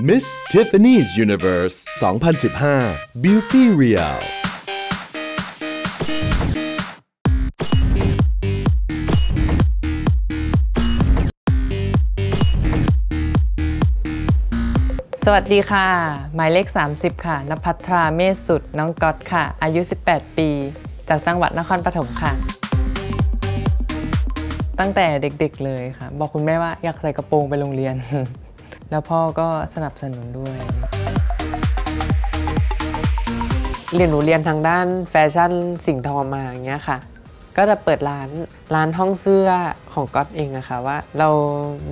Miss Tiffany's Universe 2015 Beauty Real สวัสดีค่ะ หมายเลข 30 ค่ะนภัทราเมษสุด น้องก๊อตค่ะ อายุ 18 ปี จากจังหวัดนครปฐมค่ะ ตั้งแต่เด็กๆเลยค่ะ บอกคุณแม่ว่าอยากใส่กระโปรงไปโรงเรียน แล้วพ่อก็สนับสนุนด้วย เรียนหนูเรียนทางด้านแฟชั่นสิ่งทอมาอย่างเงี้ยค่ะ ก็จะเปิดร้านร้านห้องเสื้อของก๊อตเองอะคะว่า เรา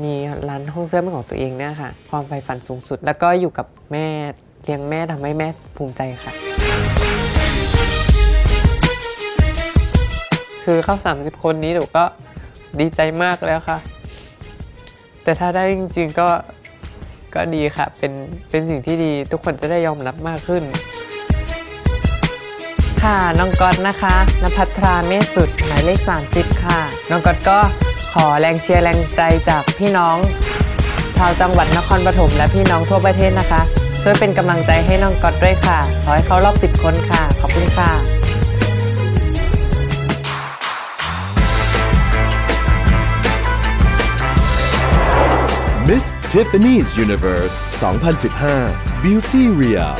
มีร้านห้องเสื้อเป็นของตัวเองเนี่ยค่ะ ความใฝ่ฝันสูงสุด แล้วก็อยู่กับแม่เลี้ยงแม่ทำให้แม่ภูมิใจค่ะ คือเข้า 30 คนนี้หนูก็ดีใจมากแล้วค่ะ แต่ถ้าได้จริงๆก็ ก็ดีค่ะ เป็นเป็นสิ่งที่ดีทุกคนจะได้ยอมรับมากขึ้น ค่ะน้องก๊อตนะคะนภัทราเมษสุดหมายเลข 30 ค่ะ น้องก๊อตก็ขอแรงเชียร์แรงใจจากพี่น้องชาวจังหวัดนครปฐมและพี่น้องทั่วประเทศนะคะ ช่วยเป็นกำลังใจให้น้องก๊อตด้วยค่ะ ขอให้เขารอบ10คนค่ะ ขอบคุณค่ะ Miss Tiffany's Universe 2015 Beauty Real